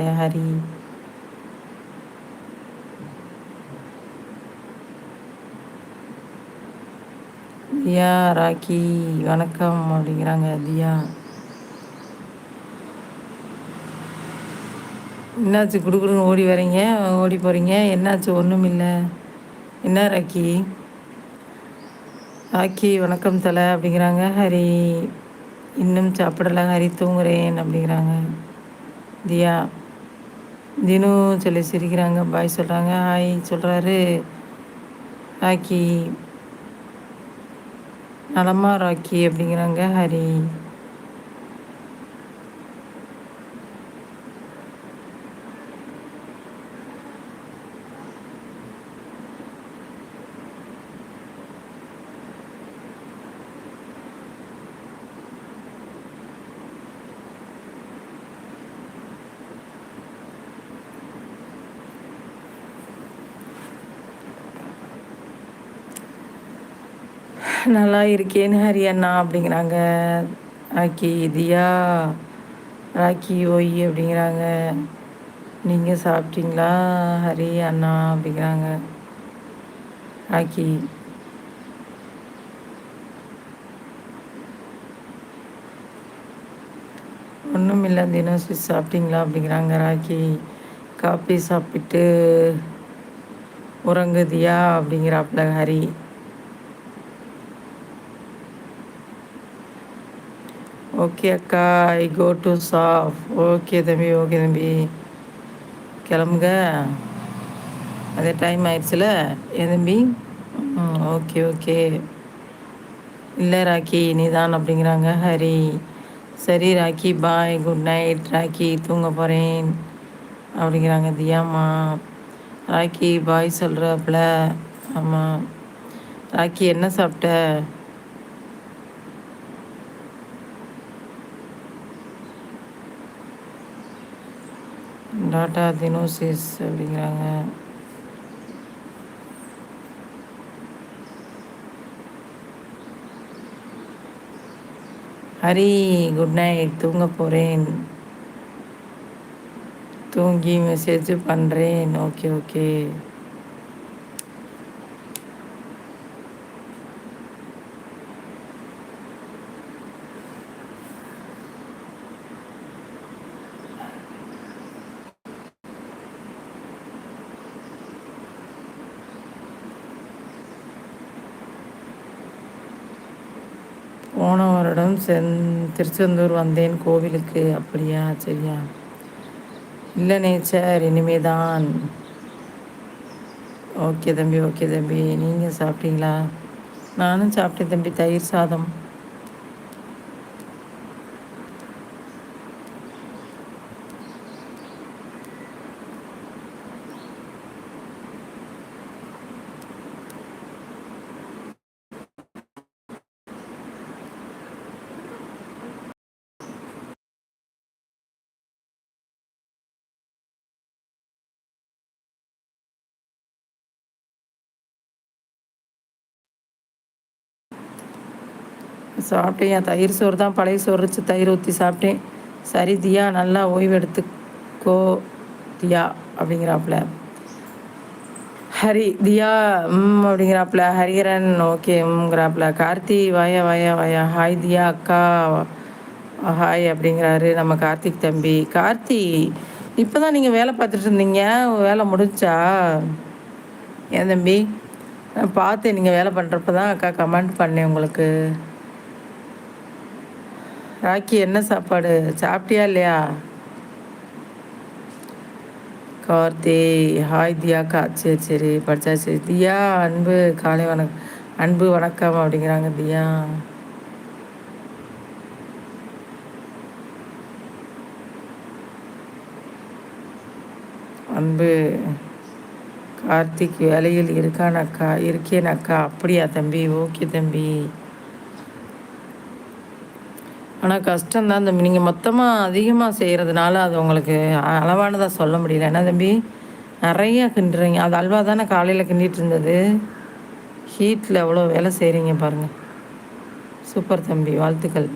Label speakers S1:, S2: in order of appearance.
S1: ஹரி தியா ராக்கி வணக்கம் அப்படிங்கிறாங்க தியா. என்னாச்சு குடுக்குடுன்னு ஓடி வரீங்க? ஓடி போகிறீங்க என்னாச்சு? ஒன்றும் இல்லை. என்ன ராக்கி? ராக்கி வணக்கம் தலை அப்படிங்கிறாங்க. ஹரி இன்னும் சாப்பிடல. ஹரி தூங்குறேன் அப்படிங்கிறாங்க. தியா. தினம் சொல்லி சிரிக்கிறாங்க பாய் சொல்கிறாங்க ஹாய் சொல்கிறாரு ராக்கி. நலமா ராக்கி அப்படிங்கிறாங்க ஹரி. நல்லா இருக்கேன் ஹரி அண்ணா அப்படிங்கிறாங்க. ராக்கி தியா ராக்கி ஓய் அப்படிங்கிறாங்க. நீங்கள் சாப்பிட்டீங்களா? ஹரி அண்ணா அப்படிங்கிறாங்க. ராக்கி. ஒன்றும் இல்லை தினம் சாப்பிட்டீங்களா அப்படிங்கிறாங்க ராக்கி. காப்பி சாப்பிட்டு உறங்குதியா அப்படிங்கிறாப்புல ஹரி. ஓகே அக்கா I go to shop okay தம்பி ஓகே தம்பி. கிளம்புங்க. அதே டைம் ஆயிடுச்சுல? ஏன் தம்பி? ஓகே ஓகே இல்லை ராக்கி நீ தான் அப்படிங்கிறாங்க. ஹரி சரி Rocky bye good night Rocky தூங்க போகிறேன் அப்படிங்கிறாங்க தியாமா ராக்கி பாய் சொல்கிறாப்புல ஆமாம் ராக்கி என்ன சாப்பிட்ட? டாட்டா தினோசிஸ் அப்படிங்கிறாங்க. ஹரி குட் நைட் தூங்க போகிறேன் தூங்கி மெசேஜ் பண்ணுறேன் ஓகே ஓகே போன வருடம் செந் திருச்செந்தூர் வந்தேன் கோவிலுக்கு. அப்படியா? சரியா. இல்லை நேச்சர் இனிமே தான் ஓகே தம்பி ஓகே தம்பி. நீங்கள் சாப்பிட்டீங்களா? நானும் சாப்பிட்டேன் தம்பி தயிர் சாதம். சாப்பிட்டேன். என் தயிர் சோறு தான் பழைய சோறு வச்சு தயிர் ஊற்றி சாப்பிட்டேன். சரி தியா நல்லா ஓய்வு எடுத்துக்கோ தியா அப்படிங்கிறாப்புல. ஹரி தியா ம் அப்படிங்கிறாப்புல. ஹரிஹரன் ஓகேங்கிறாப்புல கார்த்தி வாயா வாயா வாயா. ஹாய் தியா அக்கா. ஹாய் அப்படிங்கிறாரு. நம்ம கார்த்திக் தம்பி. கார்த்தி இப்போ தான் நீங்கள் வேலை பார்த்துட்டு இருந்தீங்க? வேலை முடிச்சா ஏன் தம்பி? நான் பார்த்தேன் நீங்கள் வேலை பண்ணுறப்ப தான் அக்கா கமெண்ட் பண்ணேன் உங்களுக்கு. ராக்கி என்ன சாப்பாடு? சாப்பிட்டியா இல்லையா? கார்த்தி ஹாய் தியாக்கா சரி சரி படிச்சாச்சு தியா அன்பு காலை வணக்கம் அன்பு வணக்கம் அப்படிங்கிறாங்க தியா. அன்பு கார்த்திக் வேலையில் இருக்கான் அக்கா இருக்கேன் அக்கா. அப்படியா தம்பி? ஓகே தம்பி. ஆனால் கஷ்டம்தான் தம்பி. நீங்கள் மொத்தமாக அதிகமாக செய்கிறதுனால அது உங்களுக்கு அளவானதாக சொல்ல முடியல. என்ன தம்பி நிறையா கிண்டுறீங்க. அது அல்வா தானே காலையில் கிண்டிகிட்டு இருந்தது. ஹீட்டில் எவ்வளோ வேலை செய்கிறீங்க பாருங்கள் சூப்பர் தம்பி. வாழ்த்துக்கள்.